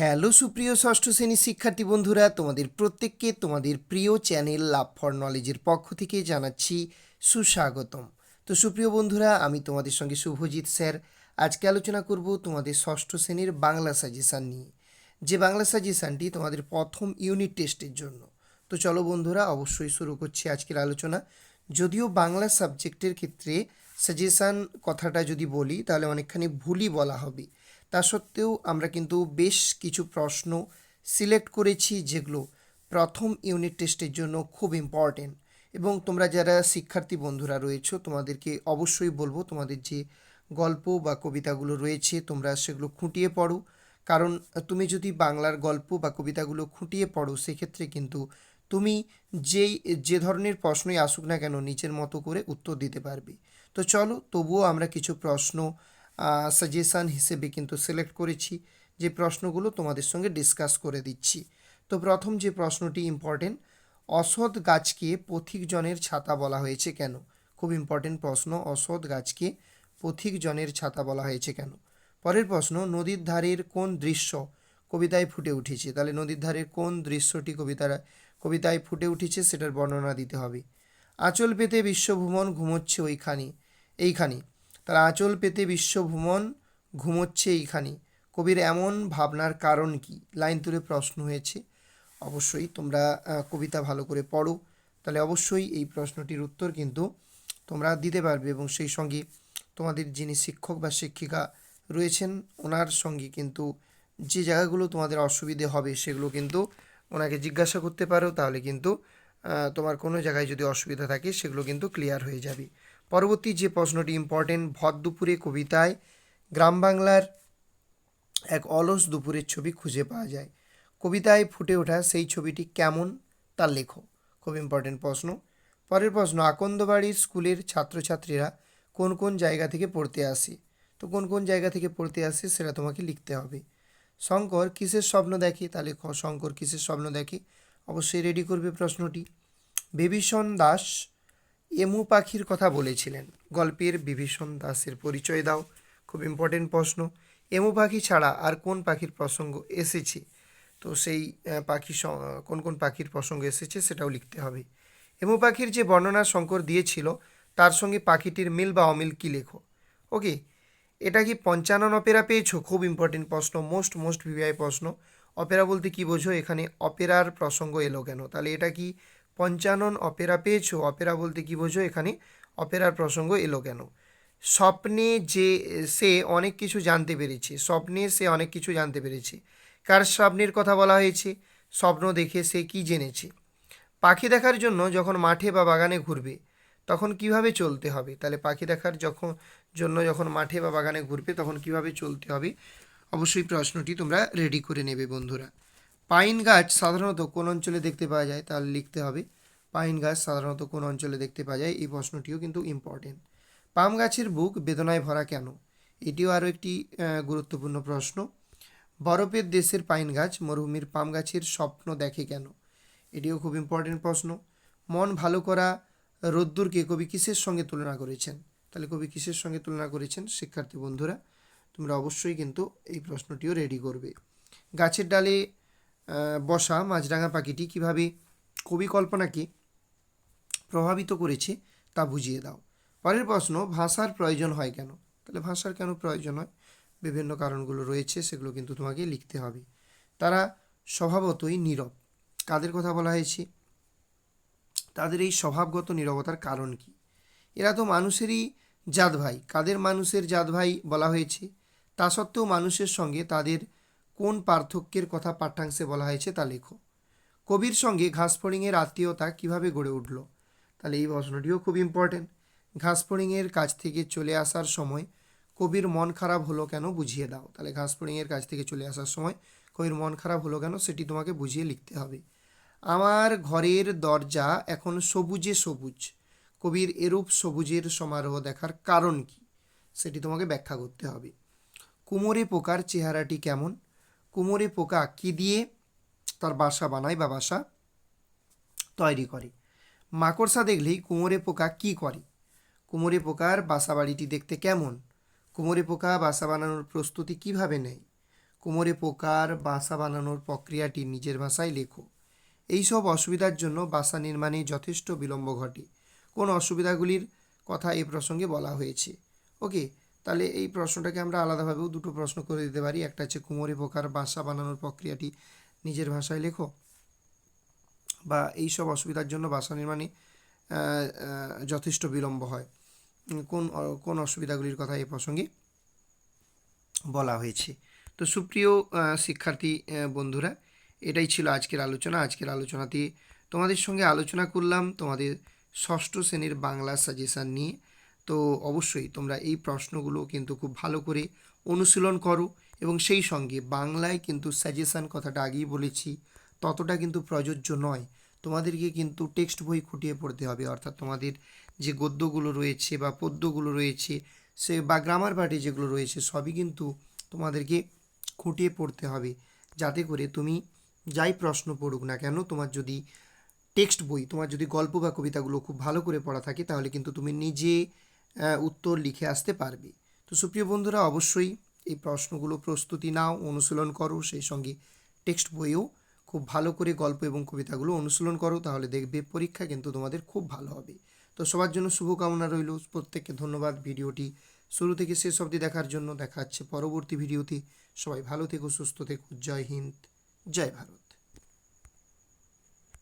Hello সুপ্রিয় ষষ্ঠ শ্রেণির শিক্ষার্থী বন্ধুরা, তোমাদের প্রত্যেককে তোমাদের প্রিয় চ্যানেল লাভ ফর নলেজের পক্ষ থেকে জানাচ্ছি সুস্বাগতম। তো সুপ্রিয় বন্ধুরা, আমি তোমাদের সঙ্গে শুভজিৎ স্যার। আজকে আলোচনা করব তোমাদের ষষ্ঠ শ্রেণির বাংলা সাজেশান নিয়ে। যে বাংলা সাজেশানটি তোমাদের প্রথম ইউনিট টেস্টের জন্য। তো চলো বন্ধুরা, অবশ্যই শুরু করছি আজকের আলোচনা। যদিও বাংলা সাবজেক্টের ক্ষেত্রে সাজেশান কথাটা যদি বলি, তাহলে অনেকখানি ভুলই বলা হবে। তা সত্ত্বেও আমরা কিন্তু বেশ কিছু প্রশ্ন সিলেক্ট করেছি যেগুলো প্রথম ইউনিট টেস্টের জন্য খুব ইম্পর্টেন্ট এবং তোমরা যারা শিক্ষার্থী বন্ধুরা রয়েছো, তোমাদেরকে অবশ্যই বলব তোমাদের যে গল্প বা কবিতাগুলো রয়েছে, তোমরা সেগুলো খুঁটিয়ে পড়ো। কারণ তুমি যদি বাংলার গল্প বা কবিতাগুলো খুঁটিয়ে পড়ো, সেক্ষেত্রে কিন্তু তুমি যেই, যে ধরনের প্রশ্নই আসুক না কেন নিজের মতো করে উত্তর দিতে পারবে। তো চলো, তবুও আমরা কিছু প্রশ্ন সাজেশান হিসেবে কিন্তু সিলেক্ট করেছি, যে প্রশ্নগুলো তোমাদের সঙ্গে ডিসকাস করে দিচ্ছি। তো প্রথম যে প্রশ্নটি ইম্পর্টেন্ট অসৎ গাছকে পথিকজনের ছাতা বলা হয়েছে কেন? খুব ইম্পর্টেন্ট প্রশ্ন, অসৎ গাছকে পথিকজনের ছাতা বলা হয়েছে কেন? পরের প্রশ্ন, নদীর ধারের কোন দৃশ্য কবিতায় ফুটে উঠেছে? তাহলে নদীর ধারের কোন দৃশ্যটি কবিতার, কবিতায় ফুটে উঠেছে সেটার বর্ণনা দিতে হবে। আঁচল পেতে বিশ্বভ্রমণ ঘুমোচ্ছে ওইখানে, এইখানে। তার আঁচল পেতে বিশ্বভ্রমণ ঘুমোচ্ছে এইখানে। কবির এমন ভাবনার কারণ কি? লাইন তুলে প্রশ্ন হয়েছে। অবশ্যই তোমরা কবিতা ভালো করে পড়ো। তাহলে অবশ্যই এই প্রশ্নটির উত্তর কিন্তু তোমরা দিতে পারবে এবং সেই সঙ্গে তোমাদের যিনি শিক্ষক বা শিক্ষিকা রয়েছেন, ওনার সঙ্গে কিন্তু যে জায়গাগুলো তোমাদের অসুবিধে হবে সেগুলো কিন্তু ওনাকে জিজ্ঞাসা করতে পারো। তাহলে কিন্তু তোমার কোনো জায়গায় যদি অসুবিধা থাকে সেগুলো কিন্তু ক্লিয়ার হয়ে যাবে। পরবর্তী যে প্রশ্নটি ইম্পর্টেন্ট ভর দুপুরে কবিতায় গ্রাম বাংলার এক অলস দুপুরের ছবি খুঁজে পাওয়া যায়। কবিতায় ফুটে ওঠা সেই ছবিটি কেমন তার লেখো খুব ইম্পর্টেন্ট প্রশ্ন। পরের প্রশ্ন, আকন্দবাড়ির স্কুলের ছাত্রছাত্রীরা কোন কোন জায়গা থেকে পড়তে আসে? তো কোন কোন জায়গা থেকে পড়তে আসে সেটা তোমাকে লিখতে হবে। শঙ্কর কিসের স্বপ্ন দেখে? তাহলে শঙ্কর কিসের স্বপ্ন দেখে? অবশ্যই রেডি করবে প্রশ্নটি। বিভীষণ দাস এমু পাখির কথা বলেছিলেন। গল্পের বিভীষণ দাসের পরিচয় দাও, খুব ইম্পর্টেন্ট প্রশ্ন। এমু পাখি ছাড়া আর কোন পাখির প্রসঙ্গ এসেছে? তো সেই পাখি কোন কোন পাখির প্রসঙ্গ এসেছে সেটাও লিখতে হবে। এমু পাখির যে বর্ণনা শঙ্কর দিয়েছিল, তার সঙ্গে পাখিটির মিল বা অমিল কী লেখো? ওকে এটা কি পঞ্চানন অপেরা পেয়েছ? খুব ইম্পর্টেন্ট প্রশ্ন মোস্ট মোস্ট ভিভিআই প্রশ্ন। অপেরা বলতে কি বোঝো? এখানে অপেরার প্রসঙ্গ এলো কেন? তাহলে এটা কি পঞ্চানন অপেরা পেয়েছ? অপেরা বলতে কি বোঝো? এখানে অপেরার প্রসঙ্গ এলো কেন? স্বপ্নে যে, সে অনেক কিছু জানতে পেরেছে। স্বপ্নে সে অনেক কিছু জানতে পেরেছে। কার স্বপ্নের কথা বলা হয়েছে? স্বপ্ন দেখে সে কি জেনেছে? পাখি দেখার জন্য যখন মাঠে বা বাগানে ঘুরবে, তখন কীভাবে চলতে হবে? তাহলে পাখি দেখার যখন, জন্য যখন মাঠে বা বাগানে ঘুরবে, তখন কীভাবে চলতে হবে? অবশ্যই প্রশ্নটি তোমরা রেডি করে নেবে বন্ধুরা। পাইন গাছ সাধারণত কোন অঞ্চলে দেখতে পাওয়া যায় তাহলে লিখতে হবে। পাইন গাছ সাধারণত কোন অঞ্চলে দেখতে পাওয়া যায়, এই প্রশ্নটিও কিন্তু ইম্পর্টেন্ট পাম গাছের বুক বেদনায় ভরা কেন? এটিও আরও একটি গুরুত্বপূর্ণ প্রশ্ন। বরফের দেশের পাইন গাছ মরুভূমির পাম গাছের স্বপ্ন দেখে কেন? এটিও খুব ইম্পর্টেন্ট প্রশ্ন। মন ভালো করা রোদ্দুরকে কবি কিসের সঙ্গে তুলনা করেছেন? তাহলে কবি কিসের সঙ্গে তুলনা করেছেন, শিক্ষার্থী বন্ধুরা? তোমরা অবশ্যই কিন্তু এই প্রশ্নটিও রেডি করবে। গাছের ডালে বসা মাছরাঙা পাখিটি কীভাবে কবি কল্পনাকে প্রভাবিত করেছে তা বুঝিয়ে দাও। পরের প্রশ্ন, ভাষার প্রয়োজন হয় কেন? তাহলে ভাষার কেন প্রয়োজন হয়? বিভিন্ন কারণগুলো রয়েছে, সেগুলো কিন্তু তোমাকে লিখতে হবে। তারা স্বভাবতই নীরব। কাদের কথা বলা হয়েছে? তাদের এই স্বভাবগত নীরবতার কারণ কি? এরা তো মানুষেরই জাত ভাই। কাদের মানুষের জাত ভাই বলা হয়েছে? তা সত্ত্বেও মানুষের সঙ্গে তাদের কোন পার্থক্যের কথা পাঠ্যাংশে বলা হয়েছে তা লেখো। কবির সঙ্গে ঘাসফড়িংয়ের আত্মীয়তা কীভাবে গড়ে উঠল? তাহলে এই প্রশ্নটিও খুব ইম্পর্টেন্ট ঘাসফড়িংয়ের কাছ থেকে চলে আসার সময় কবির মন খারাপ হলো কেন বুঝিয়ে দাও। তাহলে ঘাসফড়িংয়ের কাছ থেকে চলে আসার সময় কবির মন খারাপ হলো কেন সেটি তোমাকে বুঝিয়ে লিখতে হবে। আমার ঘরের দরজা এখন সবুজে সবুজ। কবির এরূপ সবুজের সমারোহ দেখার কারণ কি? সেটি তোমাকে ব্যাখ্যা করতে হবে। কুমোরে পোকার চেহারাটি কেমন? কুমোরে পোকা কি দিয়ে তার বাসা বানায় বা বাসা তৈরি করে? মাকড়সা দেখলেই কুমোরে পোকা কি করে? কুমোরে পোকার বাসা বাড়িটি দেখতে কেমন? কুমোরে পোকা বাসা বানানোর প্রস্তুতি কীভাবে নেয়? কোমরে পোকার বাসা বানানোর প্রক্রিয়াটি নিজের ভাষায় লেখো। এইসব অসুবিধার জন্য বাসা নির্মাণে যথেষ্ট বিলম্ব ঘটে। কোন অসুবিধাগুলির কথা এই প্রসঙ্গে বলা হয়েছে। ওকে তাহলে এই প্রশ্নটাকে আমরা আলাদাভাবেও দুটো প্রশ্ন করে দিতে পারি। একটা হচ্ছে কুমোরে পোকার বাসা বানানোর প্রক্রিয়াটি নিজের ভাষায় লেখো বা এই সব অসুবিধার জন্য বাসা নির্মাণে যথেষ্ট বিলম্ব হয়। কোন কোন অসুবিধাগুলির কথা এই প্রসঙ্গে বলা হয়েছে? তো সুপ্রিয় শিক্ষার্থী বন্ধুরা, এটাই ছিল আজকের আলোচনা। আজকের আলোচনাতে তোমাদের সঙ্গে আলোচনা করলাম তোমাদের ষষ্ঠ শ্রেণির বাংলা সাজেশান নিয়ে। তো অবশ্যই তোমরা এই প্রশ্নগুলো কিন্তু খুব ভালো করে অনুশীলন করো এবং সেই সঙ্গে বাংলায় কিন্তু সাজেশান কথাটা আগেই বলেছি, ততটা কিন্তু প্রযোজ্য নয়। তোমাদেরকে কিন্তু টেক্সট বই খুঁটিয়ে পড়তে হবে, অর্থাৎ তোমাদের যে গদ্যগুলো রয়েছে বা পদ্যগুলো রয়েছে, সে বা গ্রামার পার্টি যেগুলো রয়েছে, সবই কিন্তু তোমাদেরকে খুঁটিয়ে পড়তে হবে। যাতে করে তুমি যাই প্রশ্ন পড়ুক না কেন, তোমার যদি টেক্সট বই, তোমার যদি গল্প বা কবিতাগুলো খুব ভালো করে পড়া থাকে, তাহলে কিন্তু তুমি নিজে উত্তর লিখে আসতে পারবে। তো সুপ্রিয় বন্ধুরা, অবশ্যই এই প্রশ্নগুলো প্রস্তুতি নাও, অনুশীলন করো, সেই সঙ্গে টেক্সট বইও খুব ভালো করে গল্প এবং কবিতাগুলো অনুশীলন করো, তাহলে দেখবে পরীক্ষা কিন্তু তোমাদের খুব ভালো হবে। তো সবার জন্য শুভকামনা রইল, প্রত্যেককে ধন্যবাদ। ভিডিওটি শুরু থেকে শেষ অবধি দেখার জন্য দেখা হচ্ছে পরবর্তী ভিডিওতে। সবাই ভালো থেকো, সুস্থ থেকো। জয় হিন্দ, জয় ভারত।